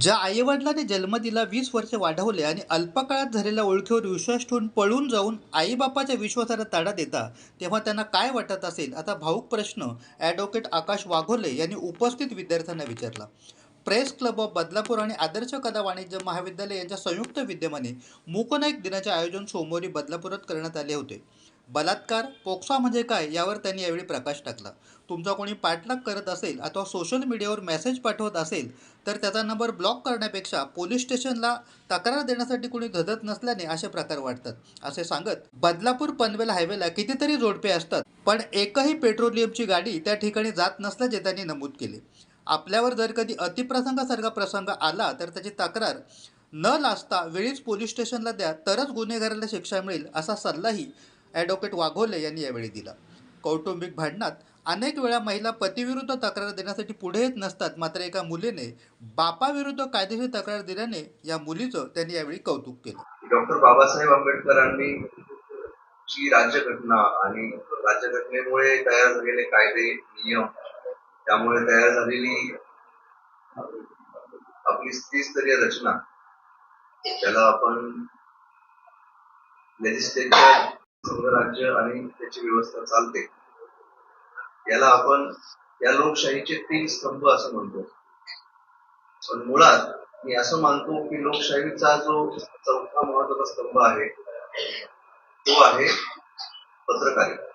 ज्या आईवडिलांनी जन्म दिला वीस वर्षे वाढवले आणि अल्पकाळात झालेल्या ओळखीवर विश्वास ठेवून पळून जाऊन आईबापाच्या विश्वासाला ताडा देता तेव्हा त्यांना काय वाटत असेल? आता भाऊक प्रश्न ॲडव्होकेट आकाश वाघोले यांनी उपस्थित विद्यार्थ्यांना विचारला. प्रेस क्लब ऑफ बदलापूर आणि आदर्श कला वाणिज्य महाविद्यालय यांच्या संयुक्त विद्यमाने मूकनाईक दिनाचे आयोजन सोमवारी बदलापुरात करण्यात आले होते. बलात्कार पोक्सा म्हणजे काय यावर त्यांनी यावेळी प्रकाश टाकला. तुमचा कोणी पाठलाग करत असेल अथवा सोशल मीडियावर मेसेज पाठवत असेल तर त्याचा नंबर ब्लॉक करण्यापेक्षा पोलीस स्टेशनला तक्रार देण्यासाठी कोणी धदत नसल्याने असे प्रकार वाढतात. असे सांगत बदलापूर पनवेल हायवेला कितीतरी जोडपे असतात पण एकही पेट्रोलियमची गाडी त्या ठिकाणी जात नसल्याचे त्यांनी नमूद केले. आपल्यावर जर कधी अतिप्रसंगासारखा प्रसंग आला तर त्याची तक्रार न लाजता वेळीच पोलीस स्टेशनला द्या तरच गुन्हेगाराला शिक्षा मिळेल असा सल्लाही ॲडव्होकेट वाघोले यांनी यावेळी दिला. कौटुंबिक भांडणात अनेक वेळा महिला पतीविरुद्ध तक्रार देण्यासाठी पुढे येत नसतात मात्र एका मुलीने बापाविरुद्ध कायदेशीर तक्रार दिल्याने या मुलीचं त्यांनी यावेळी कौतुक केलं. डॉक्टर बाबासाहेब आंबेडकरांनी जी राज्यघटना आणि राज्यघटनेमुळे तयार झालेले कायदे नियम त्यामुळे तयार झालेली आपली स्त्रीस्तरीय रचना त्याला आपण लेजिस्लेचर संघराज्य आणि त्याची व्यवस्था चालते. याला आपण या लोकशाहीचे तीन स्तंभ असं म्हणतो. पण मुळात मी असं मानतो की लोकशाहीचा जो चौथा महत्त्वाचा स्तंभ आहे तो आहे पत्रकारिता.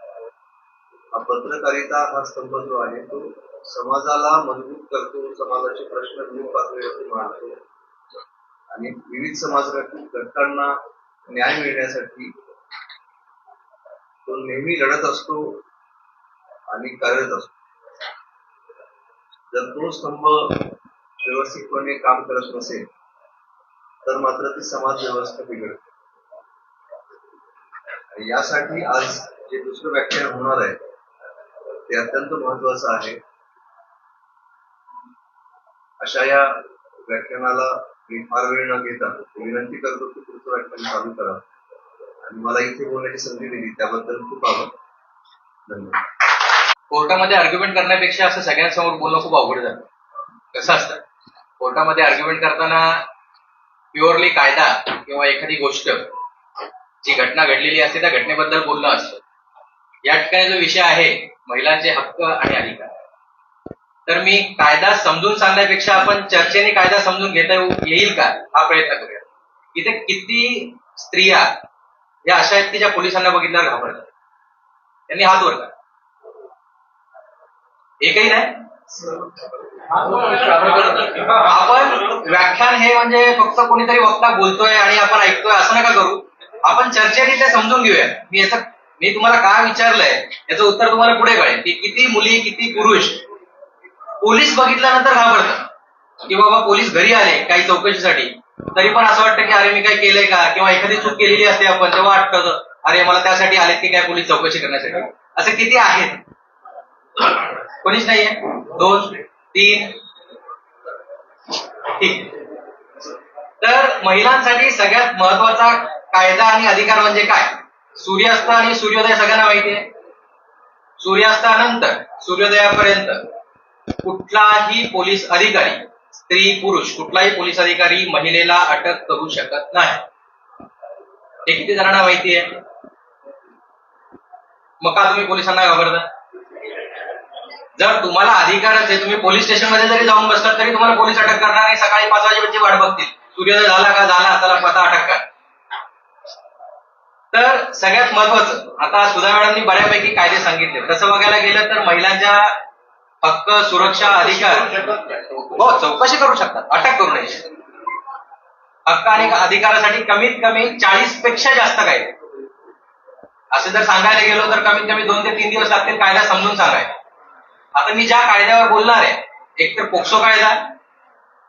हा पत्रकारिता हा स्तंभ जो आहे तो समाजाला मजबूत करतो समाजाचे प्रश्न विविध पातळीवरती मांडतो. आणि विविध समाजातील घटकांना न्याय मिळण्यासाठी तो नेहमी लढत असतो आणि कार्यरत असतो. जर तो स्तंभ व्यवस्थितपणे काम करत नसेल तर मात्र ती समाज व्यवस्था बिघडते. यासाठी आज जे दुसरं व्याख्यान होणार आहे ते अत्यंत महत्वाचं आहे. अशा या व्याख्यानाला मी फार वेळ न घेता विनंती करतो की पुढचं व्याख्यान चालू करा. आणि मला इथे बोलण्याची संधी दिली त्याबद्दल खूप आभार. धन्यवाद. कोर्टामध्ये आर्ग्युमेंट करण्यापेक्षा असं सगळ्यांसमोर बोलणं खूप अवघड झालं. कसं असतं? कोर्टामध्ये आर्ग्युमेंट करताना प्युअरली कायदा किंवा एखादी गोष्ट जी घटना घडलेली असते त्या घटनेबद्दल बोलणं असतं. या ठिकाणी जो विषय आहे महिलांचे हक्क आणि अधिकार. तर मी कायदा समजून सांगण्यापेक्षा आपण चर्चेने कायदा समजून घेता येऊ- येईल का? हा प्रयत्न करूया. इथे किती स्त्रिया या अशा आहेत की ज्या पोलिसांना बघितल्यावर घाबरतात. त्यांनी हात वर एकही नाही? आपण व्याख्यान हे म्हणजे फक्त कोणीतरी वक्ता बोलतोय आणि आपण ऐकतोय असं नका करू. आपण चर्चेने समजून घेऊया. मी याचं मी तुम्हाला काय विचारलंय याचं उत्तर तुम्हाला पुढे कळेल. की किती मुली किती पुरुष? पोलीस बघितल्यानंतर घाबरतात. की बाबा पोलीस घरी आले काही चौकशीसाठी. तरी पण असं वाटतं की अरे मी काय केलंय का? किंवा एखादी चूक केलेली असते आपण तेव्हा वाटतं अरे मला त्यासाठी आलेत की काय पोलीस चौकशी करण्यासाठी? असे किती आहेत? कोणीच नाहीये? दोन तीन. ठीक. तर महिलांसाठी सगळ्यात महत्त्वाचा कायदा आणि अधिकार म्हणजे काय? सूर्यास्त आणि सूर्योदय सगळ्यांना माहिती आहे. सूर्यास्तानंतर सूर्योदयापर्यंत कुठलाही पोलीस अधिकारी स्त्री पुरुष कुठलाही पोलीस अधिकारी महिलेला अटक करू शकत नाही. हे किती जणांना माहिती आहे? मग का तुम्ही पोलिसांना घाबरता? जर तुम्हाला अधिकारच आहे तुम्ही पोलीस स्टेशनमध्ये जरी जाऊन बसलात तरी तुम्हाला पोलीस अटक करणार नाही. सकाळी पाच वाजेपर्यंत वाट बघतील. सूर्योदय झाला का? झाला. त्याला पता अटक कर. तर सगळ्यात महत्वाचं आता सुधा मॅडमनी बऱ्यापैकी कायदे सांगितले. तसं बघायला गेलं तर महिलांच्या हक्क सुरक्षा अधिकार. हो चौकशी करू शकतात. अटक करू नये हक्क आणि अधिकारासाठी कमीत कमी चाळीसपेक्षा जास्त कायदे असं जर सांगायला गेलो तर कमीत कमी दोन ते तीन दिवस लागतील कायदा समजून सांगायला. आता मी ज्या कायद्यावर बोलणार आहे एक तर पोक्सो कायदा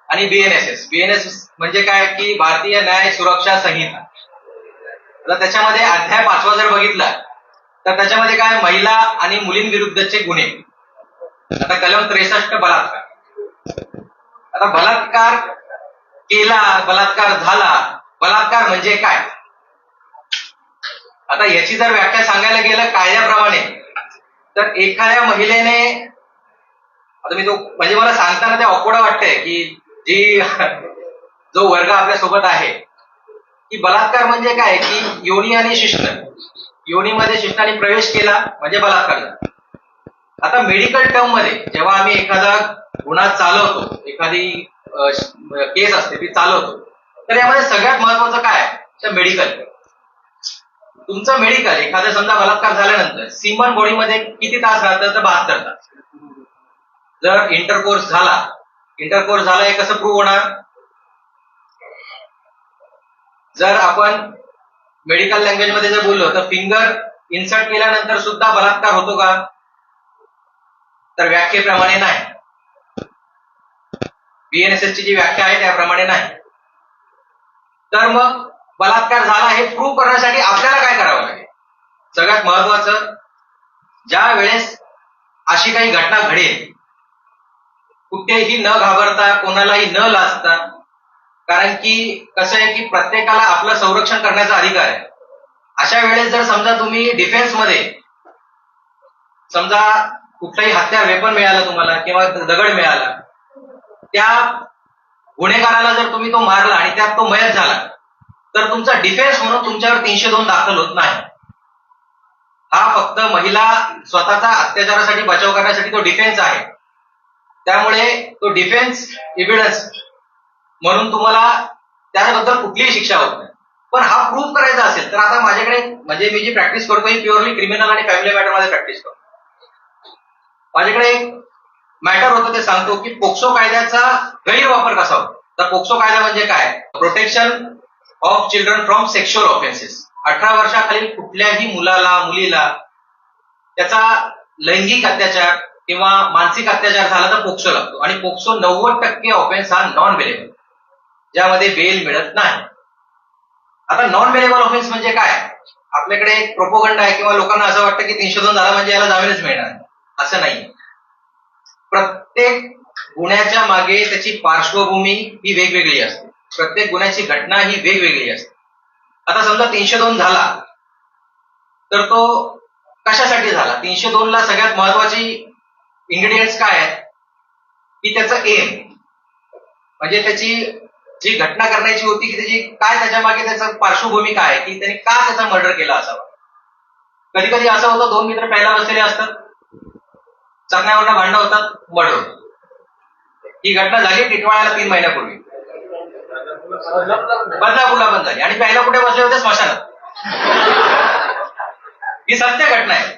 आणि बीएनएसएस बीएनएसएस म्हणजे काय? की भारतीय न्याय सुरक्षा संहिता. आता त्याच्यामध्ये अध्याय पाचवा जर बघितला तर त्याच्यामध्ये काय? महिला आणि मुलींविरुद्धचे गुन्हे. आता कलम त्रेसष्ट बलात्कार. आता बलात्कार केला बलात्कार झाला बलात्कार म्हणजे काय? आता याची जर व्याख्या सांगायला गेलं कायद्याप्रमाणे तर एखाद्या महिलेने आता मी तो म्हणजे मला सांगताना ते अकोडा वाटतंय की जी जो वर्ग आपल्यासोबत आहे की बलात्कार म्हणजे काय? की योनी आणि शिष्ण. योनीमध्ये शिष्णाने प्रवेश केला म्हणजे बलात्कार झाला. आता मेडिकल टर्ममध्ये जेव्हा आम्ही एखादा गुन्हा चालवतो एखादी केस असते ती चालवतो तर यामध्ये सगळ्यात महत्वाचं काय तर मेडिकल तुमचं मेडिकल एखाद्या समजा बलात्कार झाल्यानंतर सिमन बॉडीमध्ये किती तास राहतं तर बहात्तर तास. जर इंटरकोर्स झाला इंटरकोर्स झाला हे कसं प्रूव्ह होणार? जर आपण मेडिकल लँग्वेजमध्ये जर बोललो तर फिंगर इन्सर्ट केल्यानंतर सुद्धा बलात्कार होतो का? तर व्याख्येप्रमाणे नाही. बीएनएसएस ची जी व्याख्या आहे त्याप्रमाणे नाही. तर मग बलात्कार झाला हे प्रूव्ह करण्यासाठी आपल्याला काय करावं लागेल? सगळ्यात महत्वाचं ज्या वेळेस अशी काही घटना घडेल कुठेही न घाबरता कोणालाही न लाजता कारण की कसं आहे की प्रत्येकाला आपलं संरक्षण करण्याचा अधिकार आहे. अशा वेळेस जर समजा तुम्ही डिफेन्समध्ये समजा कुठलाही हत्यार वेपन मिळालं तुम्हाला किंवा दगड मिळाला त्या गुन्हेगाराला जर तुम्ही तो मारला आणि त्यात तो मयत झाला तर तुमचा डिफेन्स म्हणून तुमच्यावर तीनशे दोन दाखल होत नाही. हा फक्त महिला स्वतःचा अत्याचारासाठी बचाव करण्यासाठी तो डिफेन्स आहे. त्यामुळे तो डिफेन्स एव्हिडन्स म्हणून तुम्हाला त्याबद्दल कुठलीही शिक्षा होत नाही. पण हा प्रूव्ह करायचा असेल तर आता माझ्याकडे म्हणजे मी जी प्रॅक्टिस करतो ही प्युअरली क्रिमिनल आणि फॅमिली मॅटरमध्ये प्रॅक्टिस करतो माझ्याकडे एक मॅटर होतं ते सांगतो की पोक्सो कायद्याचा गैरवापर कसा होतो? तर पोक्सो कायदा म्हणजे काय? Protection of children from sexual offences अठरा वर्षाखालील कुठल्याही मुलाला मुलीला त्याचा लैंगिक अत्याचार किंवा मानसिक अत्याचार झाला तर पोक्सो लागतो. आणि पोक्सो नव्वद टक्के ऑफेन्स हा नॉन बेलेबल ज्यामध्ये बेल मिळत नाही. आता नॉन बेलेबल ऑफेन्स म्हणजे काय? आपल्याकडे एक प्रोपोगंड आहे किंवा लोकांना असं वाटतं की तीनशे दोन झाला म्हणजे याला जामीनच मिळणार असं नाही. प्रत्येक गुन्ह्याच्या मागे त्याची पार्श्वभूमी ही वेगवेगळी असते. प्रत्येक गुन्ह्याची घटना ही वेगवेगळी असते. आता समजा तीनशे दोन झाला तर तो कशासाठी झाला? तीनशे दोन ला सगळ्यात महत्वाची इन्ग्रेडियंट्स काय आहेत? की त्याचं एम म्हणजे त्याची जी घटना करण्याची होती की त्याची काय त्याच्यामागे त्याचं पार्श्वभूमी काय आहे की त्याने का त्याचा मर्डर केला असावा? कधी कधी असं होतं दोन मित्र पहिला बसलेले असतात चकण्यावरनं भांडण होतात मड ही घटना झाली टिटवाळ्याला तीन महिन्यापूर्वी. बदलापूरला पण झाली. आणि पहिला कुठे बसले होते? स्मशानात. ही सत्य घटना आहे.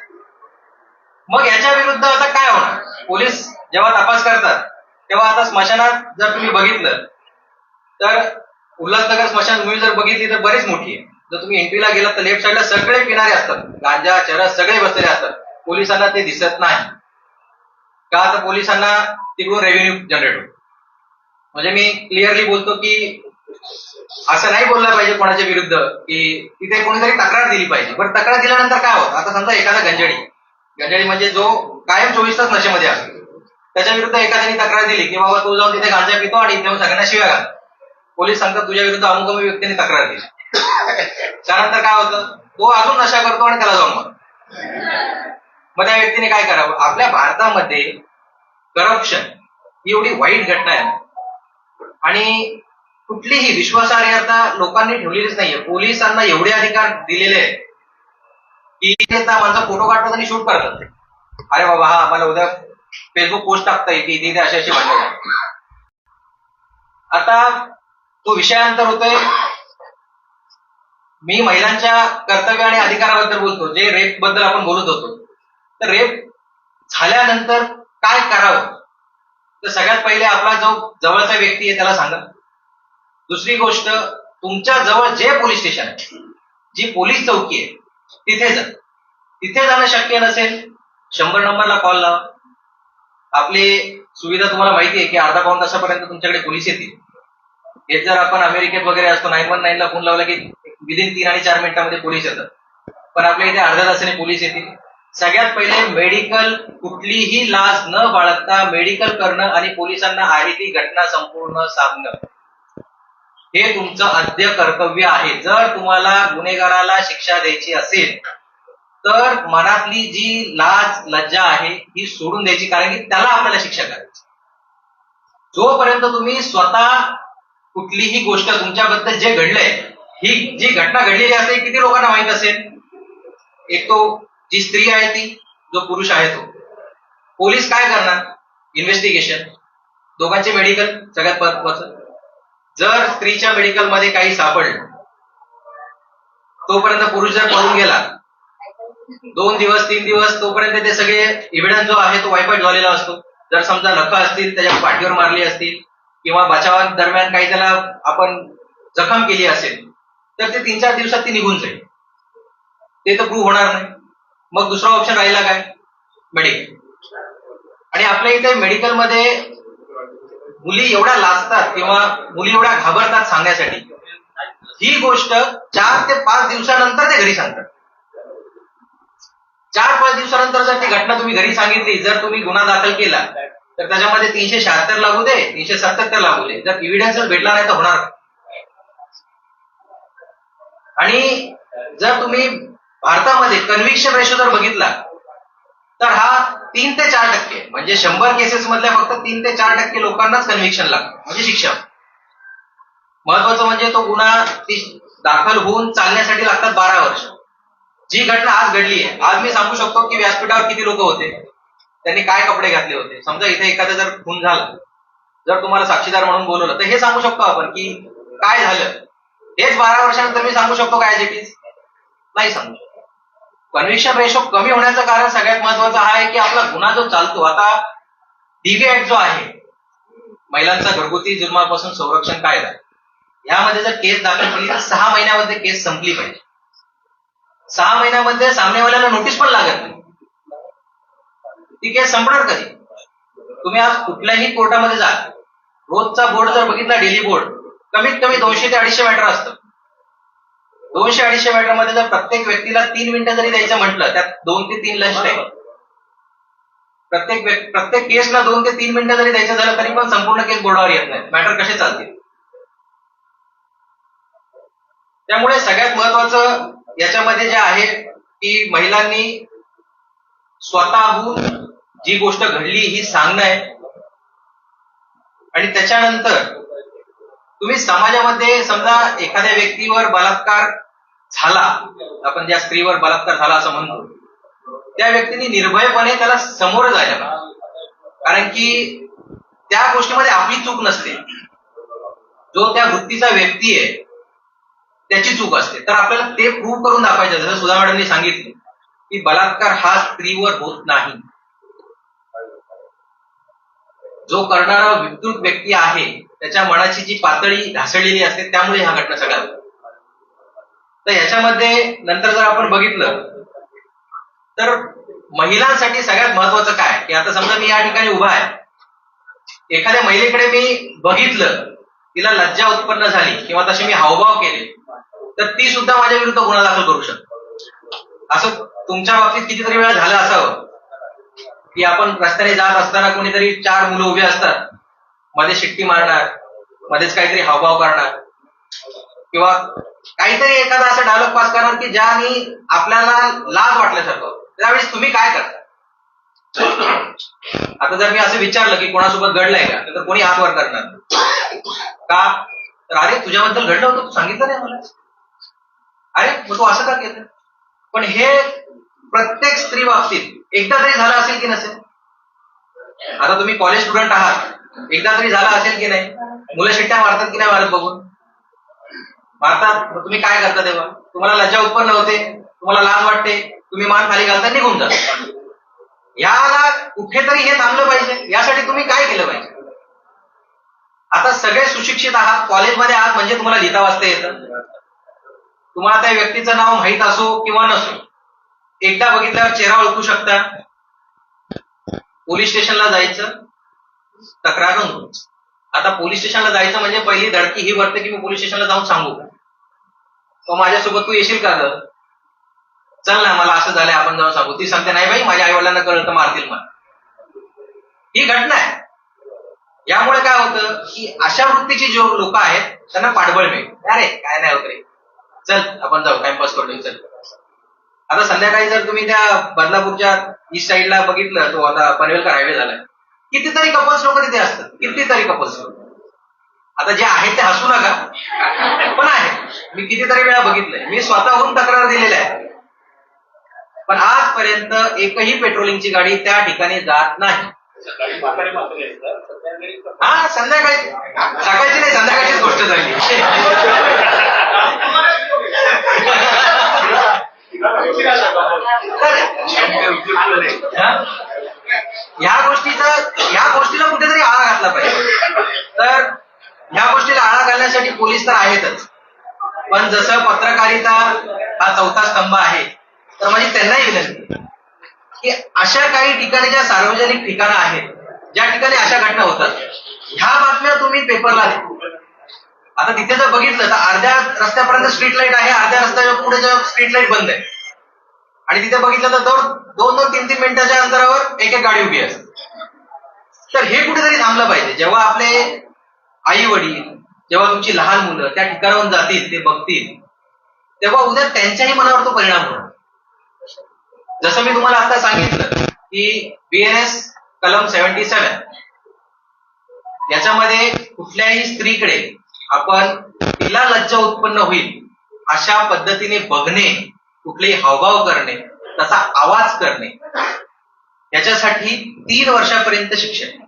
मग याच्या विरुद्ध आता काय होणार? पोलीस जेव्हा तपास करतात तेव्हा आता स्मशानात जर तुम्ही बघितलं तर उल्हासनगर स्मशानभूमी जर बघितली तर बरीच मोठी आहे. जर तुम्ही एंट्रीला गेलात तर लेफ्ट साईडला सगळे किनारे असतात. गांजा चरस सगळे बसलेले असतात. पोलिसांना ते दिसत नाही. का तर पोलिसांना तिकडून रेव्हेन्यू जनरेट होतो म्हणजे मी क्लिअरली बोलतो की असं नाही बोललं पाहिजे कोणाच्या विरुद्ध की तिथे कोणीतरी तक्रार दिली पाहिजे. बरं तक्रार दिल्यानंतर काय होतं? आता समजा एखादा गंजडी. गंजडी म्हणजे जो कायम चोवीस तास नशेमध्ये असतो. त्याच्या विरुद्ध एखाद्याने तक्रार दिली की बाबा तो जाऊन तिथे गांजा पितो आणि इथे सगळ्यांना शिव्या घाल. पोलीस सांगतात तुझ्या विरुद्ध अमुक व्यक्तीने तक्रार दिली. त्यानंतर काय होतं? तो अजून नशा करतो आणि त्याला जाऊन मग मग त्या व्यक्तीने काय करावं? आपल्या भारतामध्ये करप्शन ही एवढी वाईट घटना आहे आणि कुठलीही विश्वासार्हता लोकांनी ठेवलेलीच नाहीये. पोलिसांना एवढे अधिकार दिलेले आहेत की आता माझा फोटो काढतात आणि शूट करतात. अरे बाबा हा आम्हाला उद्या फेसबुक पोस्ट टाकता येते इथे असे असे अशी आता तो विषयांतर होतोय. मी महिलांच्या कर्तव्य आणि अधिकाराबद्दल बोलतो. जे रेपबद्दल आपण बोलत होतो. तर रेप झाल्यानंतर काय करावं? तर सगळ्यात पहिले आपला जो जवळचा व्यक्ती आहे त्याला सांगा. दुसरी गोष्ट तुमच्या जवळ जे पोलीस स्टेशन आहे जी पोलीस चौकी आहे तिथे जा. तिथे जाणं शक्य नसेल शंभर नंबरला कॉल लावा. आपली सुविधा तुम्हाला माहिती आहे की अर्धा पाऊन तासापर्यंत तुमच्याकडे पोलीस येतील. हेच जर आपण अमेरिकेत वगैरे असतो नाईन वन ला फोन लावला की विदिन तीन आणि चार मिनिटांमध्ये पोलीस येतात. पण आपल्या इथे अर्ध्या तासाने पोलीस येतील. सगळ्यात पहिले मेडिकल कुठलीही लाज न बाळगता मेडिकल करणं आणि पोलिसांना आहे ती घटना संपूर्ण सांगणं. हे तुमचं आद्य कर्तव्य आहे. जर तुम्हाला गुन्हेगाराला शिक्षा द्यायची असेल तर मनातली जी लाज लज्जा आहे ही सोडून द्यायची. कारण की त्याला आपल्याला शिक्षा करायची. जोपर्यंत तुम्ही स्वतः कुठलीही गोष्ट तुमच्याबद्दल जे घडलंय ही जी घटना घडलेली असेल किती लोकांना माहीत असेल? एक तो जी स्त्री आहे ती जो पुरुष आहे तो. पोलीस काय करणार? इन्व्हेस्टिगेशन दोघांचे मेडिकल सगळ्यात महत्वाचं जर स्त्रीच्या मेडिकलमध्ये काही सापडलं तोपर्यंत पुरुष जर पळून गेला दोन दिवस तीन दिवस तोपर्यंत ते सगळे इव्हिडन्स जो आहे तो वायपट झालेला असतो. जर समजा नख असतील त्याच्या पाठीवर मारली असतील किंवा बचावा दरम्यान काही त्याला आपण जखम केली असेल तर ते तीन चार दिवसात ती निघून जाईल. ते तर प्रूव्ह होणार नाही. मग दुसरा ऑप्शन राहिला काय? मेडिकल आणि आपल्या इथे मेडिकलमध्ये मुली एवढ्या लाजतात किंवा मुली एवढ्या घाबरतात सांगण्यासाठी ही गोष्ट चार ते पाच दिवसानंतर ते घरी सांगतात. चार पाच दिवसानंतर जर ती घटना तुम्ही घरी सांगितली जर तुम्ही गुन्हा दाखल केला तर त्याच्यामध्ये तीनशे शहात्तर लागू दे तीनशे सत्याहत्तर लागू दे. जर इव्हिडन्सच भेटला नाही तर होणार आणि जर तुम्ही भारतामध्ये कन्व्हिक्शन रेशो जर बघितला तर हा तीन ते चार टक्के. म्हणजे शंभर केसेस मधल्या फक्त तीन ते चार टक्के लोकांनाच कन्व्हिक्शन लागतं म्हणजे शिक्षा. महत्वाचं म्हणजे तो गुन्हा दाखल होऊन चालण्यासाठी लागतात बारा वर्ष. जी घटना आज घडली आहे आज मी सांगू शकतो की व्यासपीठावर किती लोक होते. त्यांनी काय कपडे घातले होते. समजा इथे एखादा जर खून झाला जर तुम्हाला साक्षीदार म्हणून बोलवलं तर हे सांगू शकतो आपण की काय झालं. हेच बारा वर्षानंतर मी सांगू शकतो काय इट नाही सांगू शकतो. कन्व्हिक्शन रेशो कमी होण्याचं कारण सगळ्यात महत्वाचं हा आहे की आपला गुन्हा जो चालतो आता डीबी जो आहे महिलांचा घरगुती जुर्मापासून संरक्षण कायदा यामध्ये जर केस दाखल केली तर सहा महिन्यामध्ये केस संपली पाहिजे. सहा महिन्यामध्ये सामनेवाल्याला नोटीस पण लागत नाही. ती केस संपणार कधी? तुम्ही आज कुठल्याही कोर्टामध्ये जा रोजचा बोर्ड जर बघितला डेली बोर्ड कमीत कमी दोनशे ते अडीचशे मॅटर असतं. दोनशे अडीचशे मॅटरमध्ये जर प्रत्येक व्यक्तीला तीन मिनिटं जरी द्यायचं म्हटलं त्यात दोन ते तीन लंच टाइम प्रत्येक प्रत्येक केसला दोन ते तीन मिनिटं जरी द्यायचं झालं तरी पण संपूर्ण केस बोर्डावर येत नाही. मॅटर कसे चालतील? त्यामुळे सगळ्यात महत्वाचं याच्यामध्ये जे आहे की महिलांनी स्वतःहून जी गोष्ट घडली ही सांगणं आहे. आणि त्याच्यानंतर तुम्ही समाजामध्ये समजा एखाद्या व्यक्तीवर बलात्कार झाला आपण ज्या स्त्रीवर बलात्कार झाला असं म्हणतो त्या व्यक्तीने निर्भयपणे त्याला समोर जायला कारण की त्या गोष्टीमध्ये आपली चूक नसते. जो त्या वृत्तीचा व्यक्ती आहे त्याची चूक असते. तर आपल्याला ते प्रूव्ह करून दाखवायचं जसं सुधा मॅडमने सांगितलं की बलात्कार हा स्त्रीवर होत नाही. जो करणारा विद्युत व्यक्ती आहे त्याच्या मनाची जी पातळी ढासळलेली असते त्यामुळे ह्या घटना सगळ्या तर ह्याच्यामध्ये नंतर जर आपण बघितलं तर महिलांसाठी सगळ्यात महत्वाचं काय? की आता समजा मी या ठिकाणी उभा आहे. एखाद्या महिलेकडे मी बघितलं तिला लज्जा उत्पन्न झाली किंवा तसे मी हावभाव केले तर ती सुद्धा माझ्या विरुद्ध गुन्हा दाखल करू शकते. असं तुमच्या बाबतीत कितीतरी वेळा झालं असावं की आपण रस्त्याने जात असताना कोणीतरी चार मुलं उभी असतात मध्ये शिट्टी मारणार मध्येच काहीतरी हावभाव करणार. किंवा काहीतरी एखादा असं डायलॉग पास करणार की ज्याने आपल्याला लाज वाटल्यासारखं. त्यावेळेस तुम्ही काय करता? आता जर मी असं विचारलं की कोणासोबत घडलंय का तर कोणी हात वर करणार का? तर अरे तुझ्याबद्दल घडलं होतं तू सांगितलं नाही मला. अरे मग तू असं का केलं? पण हे प्रत्येक स्त्री बाबतीत एकदा तरी झालं असेल की नसेल? आता तुम्ही कॉलेज स्टुडंट आहात. एकदा तरी झालं असेल की नाही? मुलं शिट्ट्या मारतात की नाही मारत बघून? मारतात. तुम्ही काय करता तेव्हा? तुम्हाला लज्जा उत्पन्न होते तुम्हाला लाज वाटते तुम्ही मान खाली घालता निघून जाता याला कुठेतरी हे थांबलं पाहिजे. यासाठी तुम्ही काय केलं पाहिजे? आता सगळे सुशिक्षित आहात कॉलेजमध्ये आहात म्हणजे तुम्हाला लिहिता वाचता येतं. तुम्हाला त्या व्यक्तीचं नाव माहीत असो किंवा नसो. एकदा बघितल्यावर चेहरा ओळखू शकता. पोलीस स्टेशनला जायचं. तक्रार नोंदवून आता पोलीस स्टेशनला जायचं म्हणजे पहिली धडकी ही वाटते की मी पोलीस स्टेशनला जाऊन सांगू का? तो माझ्यासोबत तू येशील का ग चल ना मला असं झालंय आपण जाऊन सांगू. ती सांगते नाही बाई माझ्या आईवडिलांना कळलं तर मारतील मला ही घटना आहे. यामुळे काय होतं की अशा वृत्तीची जो लोक आहेत त्यांना पाठबळ मिळेल अरे काय नाही होत रे. चल आपण जाऊ. टाइमपास करतोय चल. आता संध्याकाळी जर तुम्ही त्या बदलापूरच्या ईस्ट साईडला बघितलं तो आता पनवेलकर हायवे झालाय. कितीतरी कपल्स लोक तिथे असतात. कितीतरी कपल्स लोक. आता जे आहेत ते हसू नका. पण आहे मी कितीतरी वेळा बघितलंय. मी स्वतःहून तक्रार दिलेल्या आहे. पण आजपर्यंत एकही पेट्रोलिंगची गाडी त्या ठिकाणी जात नाही. हा संध्याकाळी. सकाळची नाही संध्याकाळचीच गोष्ट झाली. ह्या गोष्टीचा ह्या गोष्टीला कुठेतरी आळा घातला पाहिजे. तर ह्या गोष्टीला आळा घालण्यासाठी पोलीस तर आहेतच. पण जसं पत्रकारिता हा चौथा स्तंभ आहे तर माझी त्यांनाही विनंती की अशा काही ठिकाणी ज्या सार्वजनिक ठिकाणं आहेत ज्या ठिकाणी अशा घटना होतात ह्या बातम्या तुम्ही पेपरला द्या. आता तिथे जर बघितलं तर अर्ध्या रस्त्यापर्यंत स्ट्रीट लाइट आहे अर्ध्या रस्त्याच्या पुढे स्ट्रीट लाइट बंद आहे. आणि तिथे बघितलं तर दोन दोन तीन तीन मिनिटाच्या अंतरावर एक एक गाडी उभी असते. तर हे कुठेतरी थांबलं पाहिजे. जेव्हा आपले आई वडील जेव्हा तुमची लहान मुलं त्या ठिकाणाहून जातील ते बघतील तेव्हा उद्या त्यांच्याही मनावर तो परिणाम होणार. जसं मी तुम्हाला आता सांगितलं की बीएनएस कलम सेव्हन्टी सेव्हन याच्यामध्ये कुठल्याही स्त्रीकडे आपण तिला लज्जा उत्पन्न होईल अशा पद्धतीने बघणे कुठलेही हावभाव करणे त्याचा आवाज करणे. याच्यासाठी तीन वर्षापर्यंत शिक्षण.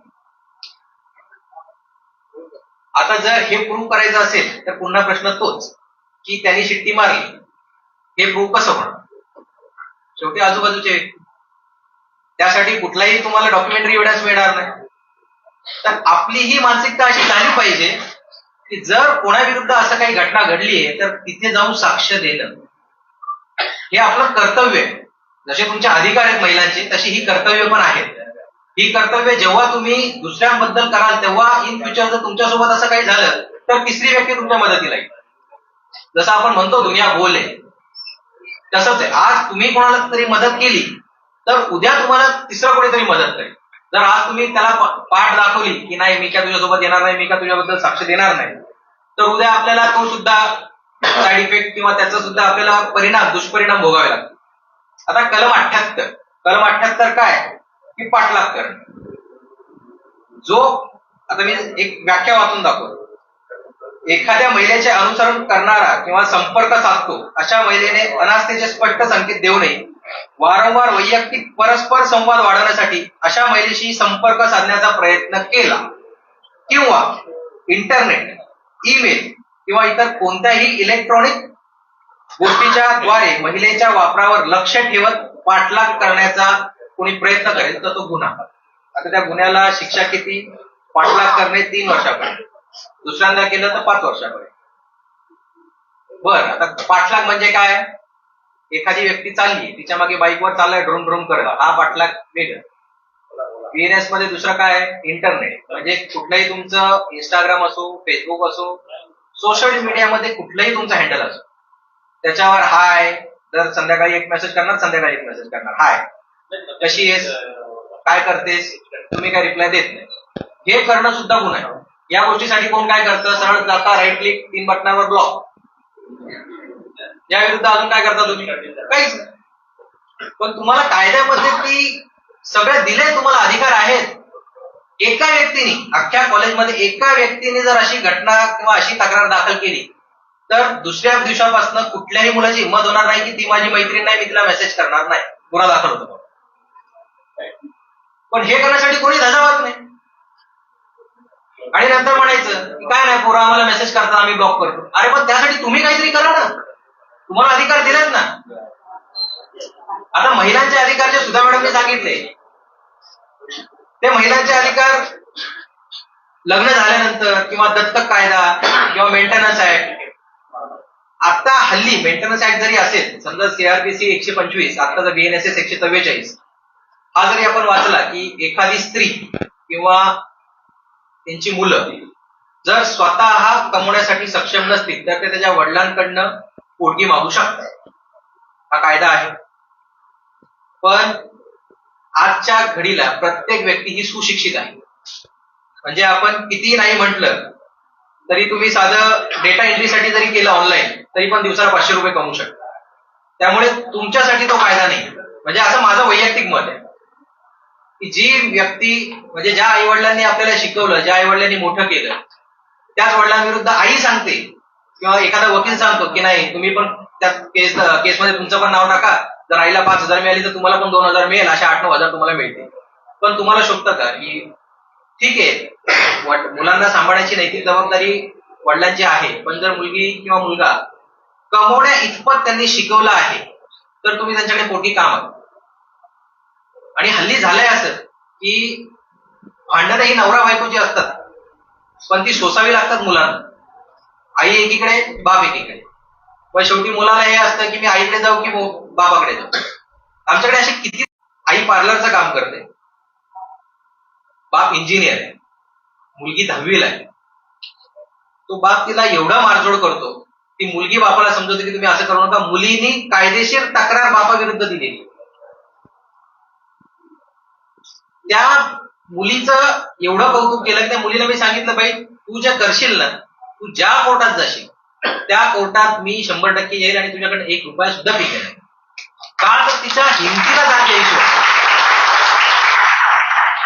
आता जर हे प्रूव्ह करायचं असेल तर पुन्हा प्रश्न तोच की त्यांनी शिट्टी मारली. हे प्रूव्ह कसं होणार? शेवटी आजूबाजूचे त्यासाठी कुठलाही तुम्हाला डॉक्युमेंटरी एव्हिडन्स मिळणार नाही. तर आपली ही मानसिकता अशी झाली पाहिजे की जर कोणाविरुद्ध असं काही घटना घडली आहे तर तिथे जाऊन साक्ष देणं. हे आपलं कर्तव्य आहे. जसे तुमचे अधिकार आहेत महिलांचे तशी ही कर्तव्य पण आहेत. ही कर्तव्य जेव्हा तुम्ही दुसऱ्यांबद्दल कराल तेव्हा इन फ्युचर जर तुमच्यासोबत असं काही झालं तर तिसरी व्यक्ती तुमच्या मदतीला येईल. जसं आपण म्हणतो दुनिया गोल आहे. तसंच आहे. आज तुम्ही कोणाला तरी मदत केली तर उद्या तुम्हाला तिसरं कोणीतरी मदत करेल. जर आज तुम्ही त्याला पाठ दाखवली की नाही मी का तुझ्यासोबत येणार नाही मी का तुझ्याबद्दल साक्ष देणार नाही तर उद्या आपल्याला तो सुद्धा साईड इफेक्ट किंवा त्याचा सुद्धा आपल्याला परिणाम दुष्परिणाम भोगावे लागतात. आता कलम अठ्याहत्तर. कलम अठ्याहत्तर काय? की पाठलाग करणे जो आता मी एक व्याख्या वाचून दाखवतो. एखाद्या महिलेचे अनुसरण करणारा किंवा संपर्क साधतो अशा महिलेने अनास्थेचे स्पष्ट संकेत देऊ नये. वारंवार वैयक्तिक परस्पर संवाद वाढवण्यासाठी अशा महिलेशी संपर्क साधण्याचा प्रयत्न केला. किंवा इंटरनेट ईमेल किंवा इतर कोणत्याही इलेक्ट्रॉनिक गोष्टीच्या द्वारे महिलेच्या वापरावर लक्ष ठेवत पाठलाग करण्याचा कोणी प्रयत्न करेल तर तो गुन्हा. आता त्या गुन्ह्याला शिक्षा किती? पाठलाग करणे तीन वर्षापर्यंत. दुसऱ्यांदा केलं तर पाच वर्षापर्यंत. बर आता पाठलाग म्हणजे काय? एखादी व्यक्ती चालली तिच्यामागे बाईकवर चाललाय ड्रोन ड्रोम करत हा पाठलाग वेगळा. पीएनएसमध्ये दुसरं काय? इंटरनेट म्हणजे कुठलंही तुमचं इंस्टाग्राम असो फेसबुक असो सोशल मीडियामध्ये कुठलंही तुमचं हँडल असो. त्याच्यावर हाय जर संध्याकाळी एक मेसेज करणार संध्याकाळी एक मेसेज करणार. हाय कशी आहेस? काय करतेस? तुम्ही काय रिप्लाय देत नाही. हे करणं सुद्धा गुन्हा आहे. या गोष्टीसाठी कोण काय करतं? सरळ जाता राईट क्लिक तीन बटनावर ब्लॉक या विरुद्ध अजून काय करता तुम्ही? काहीच नाही. पण तुम्हाला कायद्यामध्ये ती सगळे दिले तुम्हाला अधिकार आहेत. एका व्यक्तीने अख्ख्या कॉलेजमध्ये एका व्यक्तीने जर अशी घटना किंवा अशी तक्रार दाखल केली तर दुसऱ्या दिवसापासून कुठल्याही मुलाची हिंमत होणार नाही की ती माझी मैत्रीण नाही मी तिला मेसेज करणार नाही. गुन्हा दाखल होतो पण हे करण्यासाठी कोणी धजावत नाही. आणि नंतर म्हणायचं की काय नाही पोरा आम्हाला मेसेज करताना आम्ही ब्लॉक करतो. अरे पण त्यासाठी तुम्ही काहीतरी करा ना. तुम्हाला अधिकार दिलेत ना. आता महिलांचे अधिकार जे सुधा मॅडमने सांगितले ते महिलांचे अधिकार लग्न झाल्यानंतर किंवा दत्तक कायदा किंवा मेंटेनन्स ऍक्ट आता हल्ली मेंटेनन्स ऍक्ट जरी असेल समजा सीआरपीसी एकशे पंचवीस आताचा बीएनएसएस एकशे चव्वेचाळीस हा जरी आपण वाचला की एखादी स्त्री किंवा त्यांची मुलं जर स्वतः कमवण्यासाठी सक्षम नसतील तर ते त्याच्या वडिलांकडनं पोटगी मागू शकतात. हा कायदा आहे. पण आजच्या घडीला प्रत्येक व्यक्ती ही सुशिक्षित आहे. म्हणजे आपण कितीही नाही म्हटलं तरी तुम्ही साधं डेटा एंट्रीसाठी जरी केलं ऑनलाईन तरी पण दिवसाला पाचशे रुपये कमवू शकता. त्यामुळे तुमच्यासाठी तो फायदा नाही. म्हणजे असं माझं वैयक्तिक मत आहे. की जी व्यक्ती म्हणजे ज्या आई वडिलांनी आपल्याला शिकवलं ज्या आई वडिलांनी मोठं केलं त्याच वडिलांविरुद्ध आई सांगते किंवा एखादा वकील सांगतो की नाही तुम्ही पण त्या केस केसमध्ये तुमचं पण नाव टाका. जर आईला पाच हजार मिळाली तर तुम्हाला पण दोन हजार मिळेल अशा आठ नऊ हजार तुम्हाला मिळते पण तुम्हाला शोधतं का? की ठीक आहे. मुलांना सांभाळण्याची नैतिक जबाबदारी वडिलांची आहे. पण जर मुलगी किंवा मुलगा कमवण्या इतपत त्यांनी शिकवलं आहे तर तुम्ही त्यांच्याकडे पोटी काम आणि हल्ली झालंय असं की भांडणं ही नवरा बायकोची असतात पण ती सोसावी लागतात मुलांना. आई एकीकडे बाप एकीकडे. पण शेवटी मुलाला हे असतं की मी आईकडे जाऊ की बाबाकडे जाऊ. आमच्याकडे असे किती आई पार्लरचं काम करते. बाप इंजिनियर आहे. मुलगी दहावीला आहे. तो बाप तिला एवढा मारझोड करतो की मुलगी बापाला समजवते की तुम्ही असं करू नका. मुलीनी कायदेशीर तक्रार बापाविरुद्ध दिलेली त्या मुलीचं एवढं कौतुक केलं की त्या मुलीला मी सांगितलं बाई तू जे करशील ना तू ज्या कोर्टात जाशील त्या कोर्टात मी शंभर टक्के येईल आणि तुझ्याकडे एक रुपया सुद्धा पिकेल का तर तिच्या हिमतीला जात यायची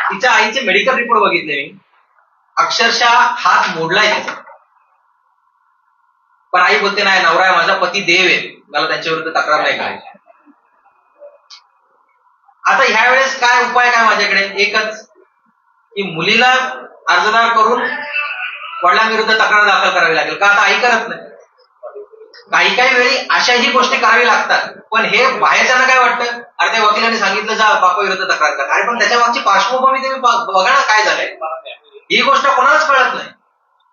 तिच्या आईचे मेडिकल रिपोर्ट बघितले मी. अक्षरशः हात मोडलाय तिचा पण आई बोलते नाही नवरा आहे माझा पती देव आहे. मला त्यांच्याविरुद्ध तक्रार नाही करायची. आता ह्या वेळेस काय उपाय काय माझ्याकडे? एकच की मुलीला अर्जदार करून वडिलांविरुद्ध तक्रार दाखल करावी लागेल. का आता आई करत नाही? काही काही वेळी अशाही गोष्टी करावी लागतात. पण हे बाहेरच्यांना काय वाटतं? अरे त्या वकिलांनी सांगितलं जा बापा विरुद्ध तक्रार कर. अरे पण त्याच्या मागची पार्श्वभूमी तुम्ही बघा ना काय झालंय? ही गोष्ट कोणालाच कळत नाही.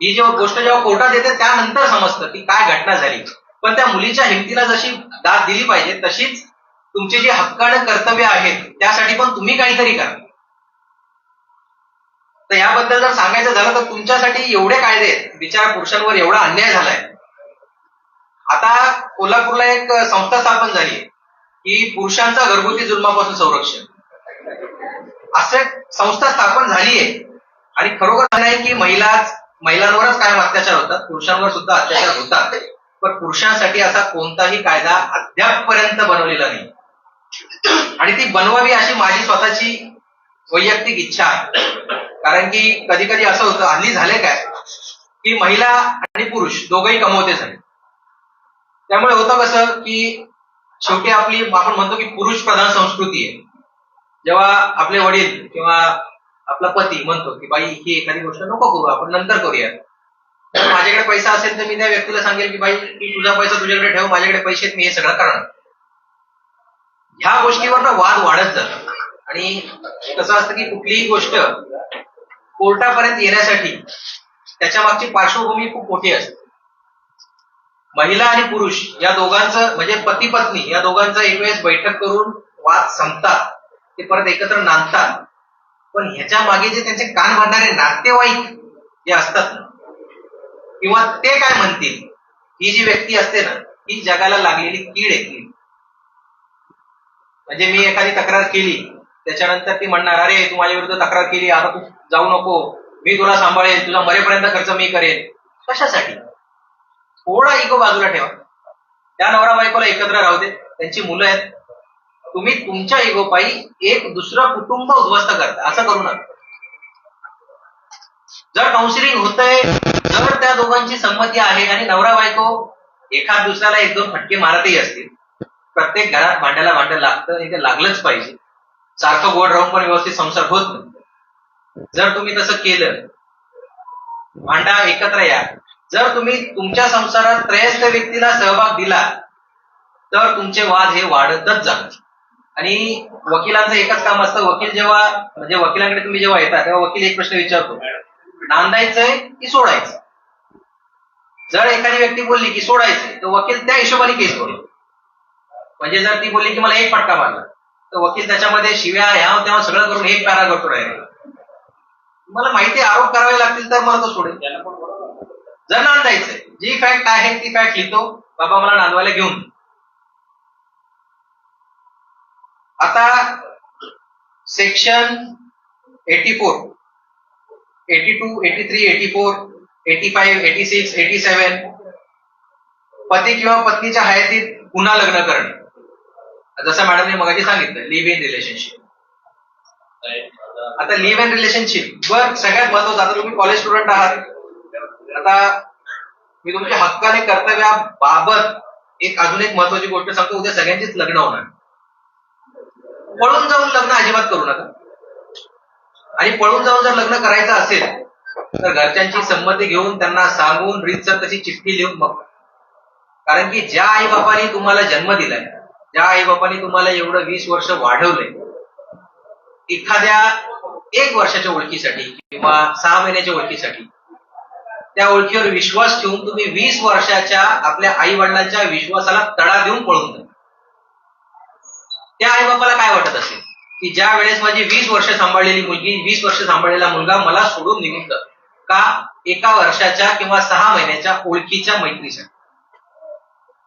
ही जेव्हा गोष्ट जेव्हा कोर्टात येते त्यानंतर समजतं की काय घटना झाली. पण त्या मुलीच्या हिमतीला जशी दाद दिली पाहिजे तशीच तुमची जी हक्क आणि कर्तव्य आहेत त्यासाठी पण तुम्ही काहीतरी करा. तर याबद्दल जर सांगायचं झालं तर तुमच्यासाठी एवढे कायदे आहेत. बिचार पुरुषांवर एवढा अन्याय झालाय. आता कोल्हापूरला एक संस्था स्थापन झाली की पुरुषांचा घरगुती जुन्मापासून संरक्षण. असे संस्था स्थापन झाली आहे आणि खरोखर नाही की महिलाच महिलांवरच कायम अत्याचार होतात पुरुषांवर सुद्धा अत्याचार होतात. पण पुरुषांसाठी असा कोणताही कायदा अद्यापपर्यंत बनवलेला नाही. आणि ती बनवावी अशी माझी स्वतःची वैयक्तिक इच्छा आहे. कारण की कधी कधी असं होतं हल्ली झाले काय? की महिला आणि पुरुष दोघंही कमवते झाले त्यामुळे होतं कसं की शेवटी आपली आपण म्हणतो की पुरुष प्रधान संस्कृती आहे. जेव्हा आपले वडील किंवा आपला पती म्हणतो की बाई ही एखादी गोष्ट नको करू आपण नंतर करूया. तर माझ्याकडे पैसा असेल तर मी त्या व्यक्तीला सांगेल की बाई तू तुझा पैसा तुझ्याकडे ठेव माझ्याकडे पैसे मी हे सगळं करणार. ह्या गोष्टीवर वाद वाढत जातात. आणि कसं असतं की कुठलीही गोष्ट कोर्टापर्यंत येण्यासाठी त्याच्या मागची पार्श्वभूमी खूप मोठी असते. महिला आणि पुरुष या दोघांचं म्हणजे पती पत्नी या दोघांचं एक वेळेस बैठक करून वाद संपतात. ते परत एकत्र नांदतात. पण ह्याच्या मागे जे त्यांचे कान भरणारे नातेवाईक जे असतात किंवा ते काय म्हणतील? ही जी व्यक्ती असते ना ही जगाला लागलेली कीड आहे कीड म्हणजे मी एखादी तक्रार केली त्याच्यानंतर ती म्हणणार अरे तू माझ्या विरुद्ध तक्रार केली आता तू जाऊ नको. मी तुला सांभाळेल तुझा मरेपर्यंत खर्च मी करेन कशासाठी? थोडा इगो बाजूला ठेवा. त्या नवरा बायकोला एकत्र राहू दे. त्यांची मुलं आहेत. तुम्ही तुमच्या इगो पायी एक दुसरं कुटुंब उद्ध्वस्त करता. असं करू नका. जर काउन्सिलिंग होतंय जर त्या दोघांची संमती आहे आणि नवरा बायको एखाद दुसऱ्याला एक दोन फटके मारतही असतील प्रत्येक घरात भांड्याला भांडं लागतं हे ते लागलंच पाहिजे. सारखं गोड राहून पण व्यवस्थित संसार होत नाही. जर तुम्ही तसं केलं भांडा एकत्र या. जर तुम्ही तुमच्या संसारात त्रयस्थ व्यक्तीला सहभाग दिला तर तुमचे वाद हे वाढतच जातात. आणि वकिलांचं एकच काम असतं वकील जेव्हा म्हणजे वकिलांकडे तुम्ही जेव्हा येता तेव्हा वकील एक प्रश्न विचारतो. नांदायचंय की सोडायचं जर एखादी व्यक्ती बोलली की सोडायचंय तर वकील त्या हिशोबाने केस बोलतो म्हणजे जर ती बोलली की मला एक फटका मारला तर वकील त्याच्यामध्ये शिव्या ह्या तेव्हा सगळं करून एक पॅरा करतो राहिले मला माहिती आरोप करावे लागतील तर मला तो सोडेल. जर नांदायचंय जी फॅक्ट आहे ती फॅक्ट लिहितो. बाबा मला नांदवायला घेऊन. आता section eighty four eighty two eighty three eighty four eighty five eighty six eighty seven पती किंवा पत्नीच्या हयातीत पुन्हा लग्न करणे. जसं मॅडमने मगाशी सांगितलं लिव्ह इन रिलेशनशिप आता लिव्ह अँड रिलेशनशिप वर सगळ्यात महत्वाचं आता तुम्ही कॉलेज स्टुडंट आहात. आता मी तुमच्या हक्काने कर्तव्याबाबत एक अजून एक महत्वाची गोष्ट सांगतो. उद्या सगळ्यांचीच लग्न होणार. पळून जाऊन लग्न अजिबात करू नका. आणि पळून जाऊन जर लग्न करायचं असेल तर घरच्यांची संमती घेऊन त्यांना सांगून रीतसर तशी चिठ्ठी लिहून मग. कारण की ज्या आई बापाने तुम्हाला जन्म दिलाय ज्या आई बापाने तुम्हाला एवढं वीस वर्ष वाढवलंय एखाद्या एक वर्षाच्या ओळखीसाठी किंवा सहा महिन्याच्या ओळखीसाठी त्या ओळखीवर विश्वास ठेवून तुम्ही वीस वर्षाच्या आपल्या आई वडिलांच्या विश्वासाला तडा देऊन पळून जा. त्या आई बापाला काय वाटत असेल? की ज्या वेळेस माझी वीस वर्ष सांभाळलेली मुलगी वीस वर्ष सांभाळलेला मुलगा मला सोडून निघून जातो का एका वर्षाच्या किंवा सहा महिन्याच्या ओळखीच्या मैत्रीसाठी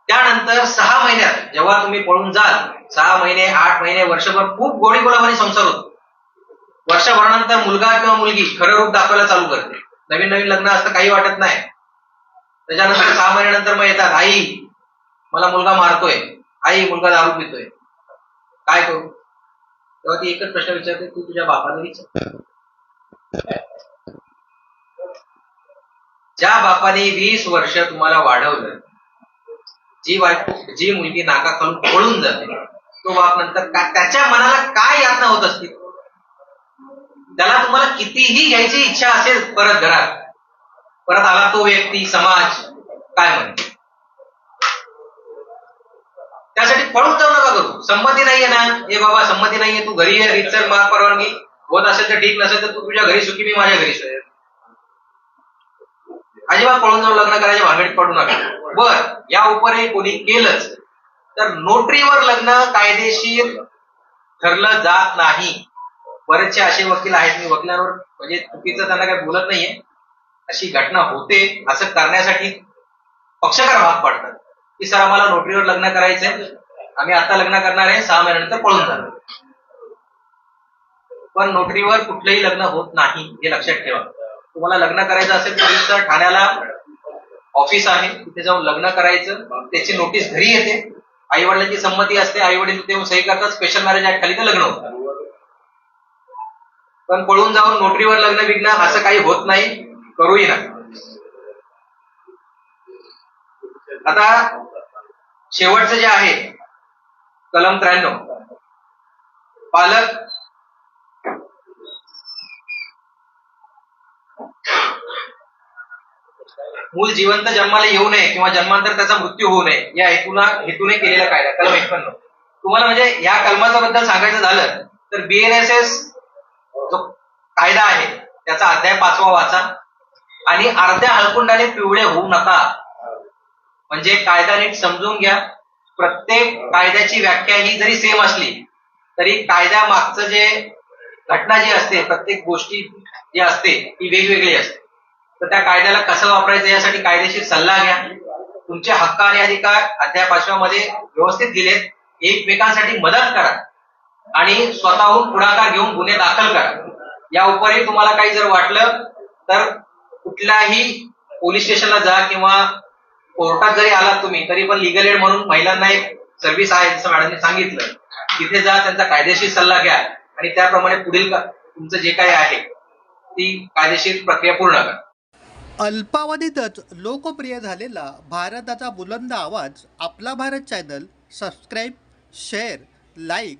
त्यानंतर सहा महिन्यात जेव्हा तुम्ही पळून जाल सहा महिने आठ महिने वर्षभर खूप गोडी गुलाबाने संसार होतो. वर्षभरानंतर मुलगा किंवा मुलगी खरं रूप दाखवायला चालू करते. नवीन नवीन लग्न असतं काही वाटत नाही. त्याच्यानंतर सहा महिन्यानंतर मग येतात आई मला मुलगा मारतोय. आई मुलगा दारू पितोय. काय करू? तेव्हा ती एकच प्रश्न विचारते तू तुझ्या बापाने विचार. ज्या बापाने वीस वर्ष तुम्हाला वाढवलं जी वाईट जी मुलगी नाका खालून पळून जाते तो बाप नंतर त्याच्या मनाला काय यातना होत असतील? त्याला तुम्हाला कितीही घ्यायची इच्छा असेल परत घरात. परत आला तो व्यक्ती समाज काय म्हणतो त्यासाठी पळून जाऊ नका करू? संमती नाहीये ना. हे बाबा संमती नाहीये. तू घरी ये रितसर माग परवानगी. होत असेल तर ठीक नसेल तर तू तुझ्या घरी सुखी मी माझ्या घरी सुखी. अजिबात पळून जाऊन लग्न करायच्या भानगडीत पडू नका. बर या उपरही कोणी केलंच तर नोटरीवर लग्न कायदेशीर ठरलं जात नाही. बरेचसे असे वकील आहेत मी वकिलांवर म्हणजे चुकीचं त्यांना काही बोलत नाहीये. अशी घटना होते असं करण्यासाठी पक्षकार भाग पडतात. की सर आम्हाला नोटरीवर लग्न करायचंय आम्ही आता लग्न करणार आहे सहा महिन्यानंतर पळून जाणार पण नोटरीवर कुठलंही लग्न होत नाही हे लक्षात ठेवा. तुम्हाला लग्न करायचं असेल तर ठाण्याला ऑफिस आहे तिथे जाऊन लग्न करायचं त्याची नोटीस घरी येते. आई वडिलांची संमती असते आई वडील तिथे सही करतात स्पेशल मॅरेज ऍक्ट खाली ते लग्न होतं. पण पळून जाऊन नोटरीवर लग्न विघ्न असं काही होत नाही करूही ना आता शेवटचं जे आहे कलम त्र्याण्णव. पालक मूल जिवंत जन्माला येऊ नये किंवा जन्मांतर त्याचा मृत्यू होऊ नये या हेतूला हेतूने केलेला कायदा कलम एकपन्न तुम्हाला म्हणजे या कलमाचा बद्दल सांगायचं झालं तर बीएनएसएस जो कायदा आहे त्याचा अध्याय पाचवा वाचा. आणि अर्ध्या हळकुंडाने पिवळे होऊ नका. म्हणजे कायदा नीट समजून घ्या. प्रत्येक कायद्याची व्याख्या ही जरी सेम असली तरी कायद्या मागचं जे घटना जी असते प्रत्येक गोष्टी जी असते ती वेगवेगळी असते. तर त्या कायद्याला कसं वापरायचं यासाठी कायदेशीर सल्ला घ्या. तुमचे हक्क आणि अधिकार अध्याय पाचव्यामध्ये व्यवस्थित दिलेत. एकमेकांसाठी मदत करा. आणि स्वतःहून पुढाकार घेऊन गुन्हे दाखल करा. या उपरही तुम्हाला काही जर वाटलं तर कुठल्याही पोलीस स्टेशनला जा किंवा कोर्टात जरी आलात तुम्ही तरी पण लिगल एड म्हणून महिलांना एक सर्व्हिस आहे जसं मॅडमने सांगितलं. तिथे जा त्यांचा कायदेशीर सल्ला घ्या आणि त्याप्रमाणे पुढील तुमचं जे काही आहे ती कायदेशीर प्रक्रिया पूर्ण करा. अल्पावधीतच लोकप्रिय झालेला भारताचा बुलंद आवाज आपला Bharat channel subscribe share like